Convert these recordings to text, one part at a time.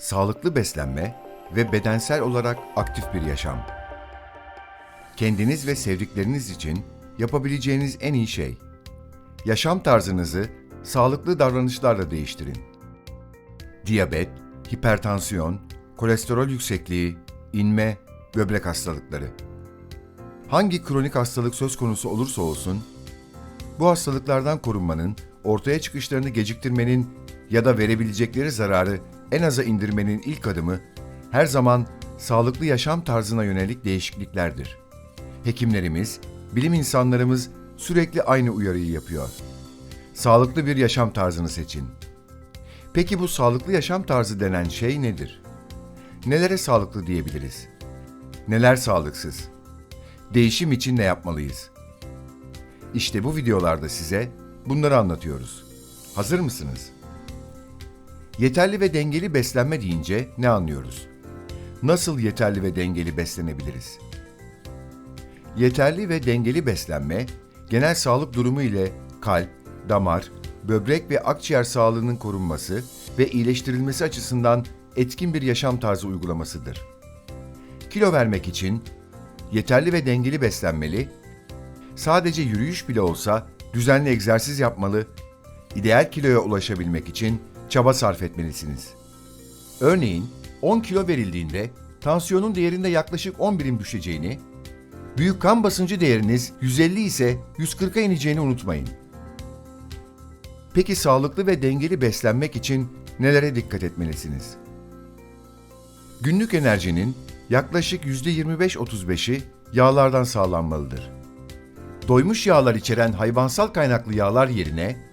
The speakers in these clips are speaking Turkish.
sağlıklı beslenme ve bedensel olarak aktif bir yaşam. Kendiniz ve sevdikleriniz için yapabileceğiniz en iyi şey. Yaşam tarzınızı sağlıklı davranışlarla değiştirin. Diyabet, hipertansiyon, kolesterol yüksekliği, inme, böbrek hastalıkları. Hangi kronik hastalık söz konusu olursa olsun, bu hastalıklardan korunmanın, ortaya çıkışlarını geciktirmenin ya da verebilecekleri zararı en aza indirmenin ilk adımı her zaman sağlıklı yaşam tarzına yönelik değişikliklerdir. Hekimlerimiz, bilim insanlarımız sürekli aynı uyarıyı yapıyor. Sağlıklı bir yaşam tarzını seçin. Peki bu sağlıklı yaşam tarzı denen şey nedir? Nelere sağlıklı diyebiliriz? Neler sağlıksız? Değişim için ne yapmalıyız? İşte bu videolarda size bunları anlatıyoruz. Hazır mısınız? Yeterli ve dengeli beslenme deyince ne anlıyoruz? Nasıl yeterli ve dengeli beslenebiliriz? Yeterli ve dengeli beslenme, genel sağlık durumu ile kalp, damar, böbrek ve akciğer sağlığının korunması ve iyileştirilmesi açısından etkin bir yaşam tarzı uygulamasıdır. Kilo vermek için yeterli ve dengeli beslenmeli, sadece yürüyüş bile olsa düzenli egzersiz yapmalı, ideal kiloya ulaşabilmek için çaba sarf etmelisiniz. Örneğin 10 kilo verildiğinde tansiyonun değerinde yaklaşık 10 birim düşeceğini, büyük kan basıncı değeriniz 150 ise 140'a ineceğini unutmayın. Peki sağlıklı ve dengeli beslenmek için nelere dikkat etmelisiniz? Günlük enerjinin yaklaşık %25-35'i yağlardan sağlanmalıdır. Doymuş yağlar içeren hayvansal kaynaklı yağlar yerine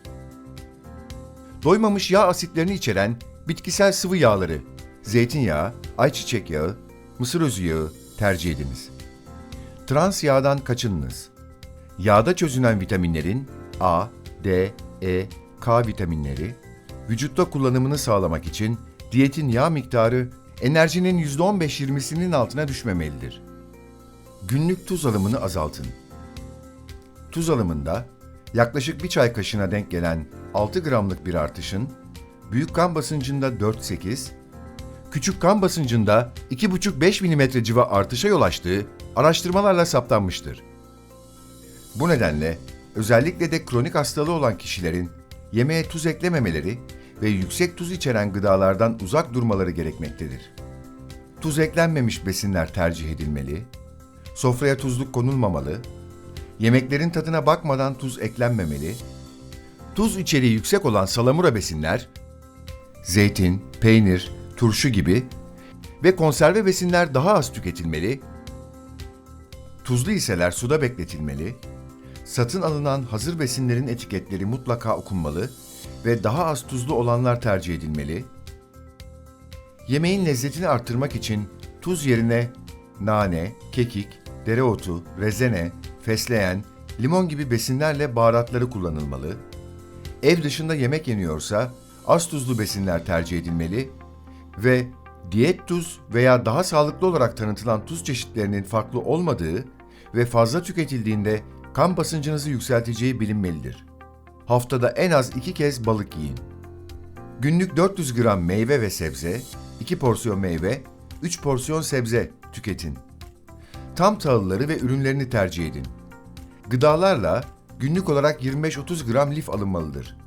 doymamış yağ asitlerini içeren bitkisel sıvı yağları, zeytinyağı, ayçiçek yağı, mısır özü yağı tercih ediniz. Trans yağdan kaçınınız. Yağda çözünen vitaminlerin A, D, E, K vitaminleri vücutta kullanımını sağlamak için diyetin yağ miktarı enerjinin %15-20'sinin altına düşmemelidir. Günlük tuz alımını azaltın. Tuz alımında yaklaşık bir çay kaşığına denk gelen 6 gramlık bir artışın büyük kan basıncında 4-8, küçük kan basıncında 2,5-5 mm civa artışa yol açtığı araştırmalarla saptanmıştır. Bu nedenle özellikle de kronik hastalığı olan kişilerin yemeğe tuz eklememeleri ve yüksek tuz içeren gıdalardan uzak durmaları gerekmektedir. Tuz eklenmemiş besinler tercih edilmeli, sofraya tuzluk konulmamalı, yemeklerin tadına bakmadan tuz eklenmemeli, tuz içeriği yüksek olan salamura besinler, zeytin, peynir, turşu gibi ve konserve besinler daha az tüketilmeli, tuzlu iseler suda bekletilmeli, satın alınan hazır besinlerin etiketleri mutlaka okunmalı ve daha az tuzlu olanlar tercih edilmeli. Yemeğin lezzetini arttırmak için tuz yerine nane, kekik, dereotu, rezene, fesleğen, limon gibi besinlerle baharatları kullanılmalı. Ev dışında yemek yeniyorsa az tuzlu besinler tercih edilmeli ve diyet tuz veya daha sağlıklı olarak tanıtılan tuz çeşitlerinin farklı olmadığı ve fazla tüketildiğinde kan basıncınızı yükselteceği bilinmelidir. Haftada en az iki kez balık yiyin. Günlük 400 gram meyve ve sebze, 2 porsiyon meyve, 3 porsiyon sebze tüketin. Tam tahılları ve ürünlerini tercih edin. Gıdalarla günlük olarak 25-30 gram lif alınmalıdır.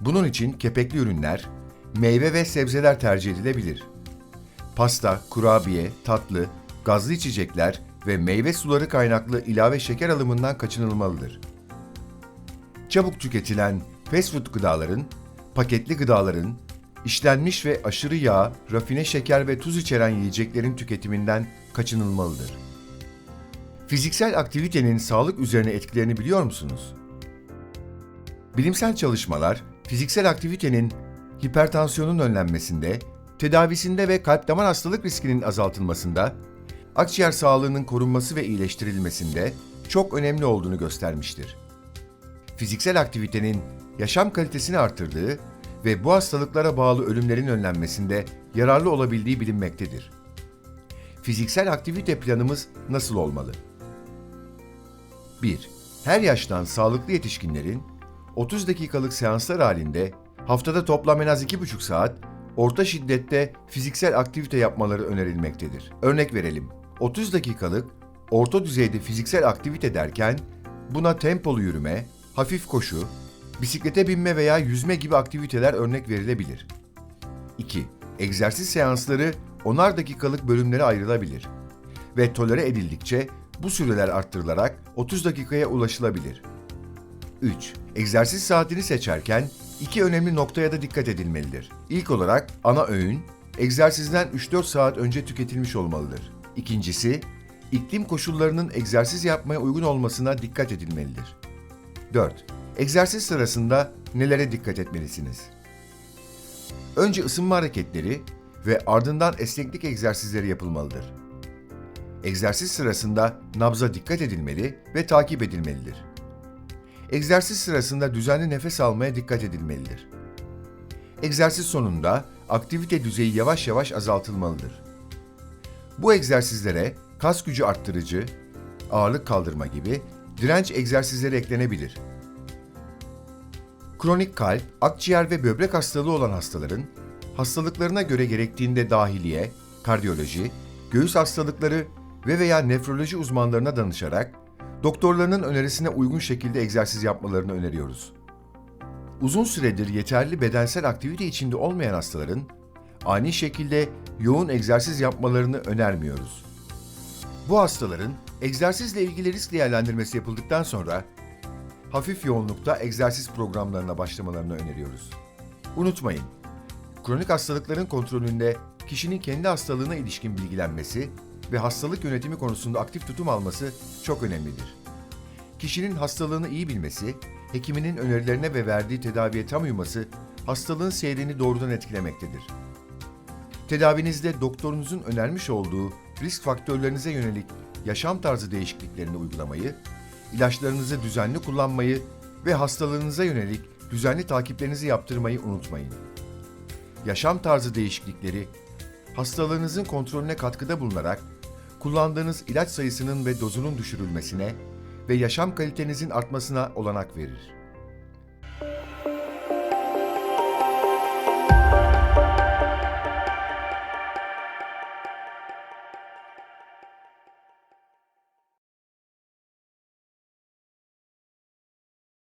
Bunun için kepekli ürünler, meyve ve sebzeler tercih edilebilir. Pasta, kurabiye, tatlı, gazlı içecekler ve meyve suları kaynaklı ilave şeker alımından kaçınılmalıdır. Çabuk tüketilen fast food gıdaların, paketli gıdaların, işlenmiş ve aşırı yağ, rafine şeker ve tuz içeren yiyeceklerin tüketiminden kaçınılmalıdır. Fiziksel aktivitenin sağlık üzerine etkilerini biliyor musunuz? Bilimsel çalışmalar, fiziksel aktivitenin hipertansiyonun önlenmesinde, tedavisinde ve kalp damar hastalık riskinin azaltılmasında, akciğer sağlığının korunması ve iyileştirilmesinde çok önemli olduğunu göstermiştir. Fiziksel aktivitenin yaşam kalitesini artırdığı ve bu hastalıklara bağlı ölümlerin önlenmesinde yararlı olabildiği bilinmektedir. Fiziksel aktivite planımız nasıl olmalı? 1. Her yaştan sağlıklı yetişkinlerin 30 dakikalık seanslar halinde haftada toplam en az 2,5 saat orta şiddette fiziksel aktivite yapmaları önerilmektedir. Örnek verelim. 30 dakikalık orta düzeyde fiziksel aktivite derken buna tempolu yürüme, hafif koşu, bisiklete binme veya yüzme gibi aktiviteler örnek verilebilir. 2. Egzersiz seansları 10'ar dakikalık bölümlere ayrılabilir ve tolere edildikçe bu süreler arttırılarak 30 dakikaya ulaşılabilir. 3. Egzersiz saatini seçerken iki önemli noktaya da dikkat edilmelidir. İlk olarak ana öğün egzersizden 3-4 saat önce tüketilmiş olmalıdır. İkincisi, iklim koşullarının egzersiz yapmaya uygun olmasına dikkat edilmelidir. 4. Egzersiz sırasında nelere dikkat etmelisiniz? Önce ısınma hareketleri ve ardından esneklik egzersizleri yapılmalıdır. Egzersiz sırasında nabza dikkat edilmeli ve takip edilmelidir. Egzersiz sırasında düzenli nefes almaya dikkat edilmelidir. Egzersiz sonunda aktivite düzeyi yavaş yavaş azaltılmalıdır. Bu egzersizlere kas gücü arttırıcı, ağırlık kaldırma gibi direnç egzersizleri eklenebilir. Kronik kalp, akciğer ve böbrek hastalığı olan hastaların hastalıklarına göre gerektiğinde dahiliye, kardiyoloji, göğüs hastalıkları ve veya nefroloji uzmanlarına danışarak doktorlarının önerisine uygun şekilde egzersiz yapmalarını öneriyoruz. Uzun süredir yeterli bedensel aktivite içinde olmayan hastaların ani şekilde yoğun egzersiz yapmalarını önermiyoruz. Bu hastaların egzersizle ilgili risk değerlendirmesi yapıldıktan sonra hafif yoğunlukta egzersiz programlarına başlamalarını öneriyoruz. Unutmayın, kronik hastalıkların kontrolünde kişinin kendi hastalığına ilişkin bilgilenmesi ve hastalık yönetimi konusunda aktif tutum alması çok önemlidir. Kişinin hastalığını iyi bilmesi, hekiminin önerilerine ve verdiği tedaviye tam uyması hastalığın seyrini doğrudan etkilemektedir. Tedavinizde doktorunuzun önermiş olduğu risk faktörlerinize yönelik yaşam tarzı değişikliklerini uygulamayı, ilaçlarınızı düzenli kullanmayı ve hastalığınıza yönelik düzenli takiplerinizi yaptırmayı unutmayın. Yaşam tarzı değişiklikleri hastalığınızın kontrolüne katkıda bulunarak kullandığınız ilaç sayısının ve dozunun düşürülmesine ve yaşam kalitenizin artmasına olanak verir.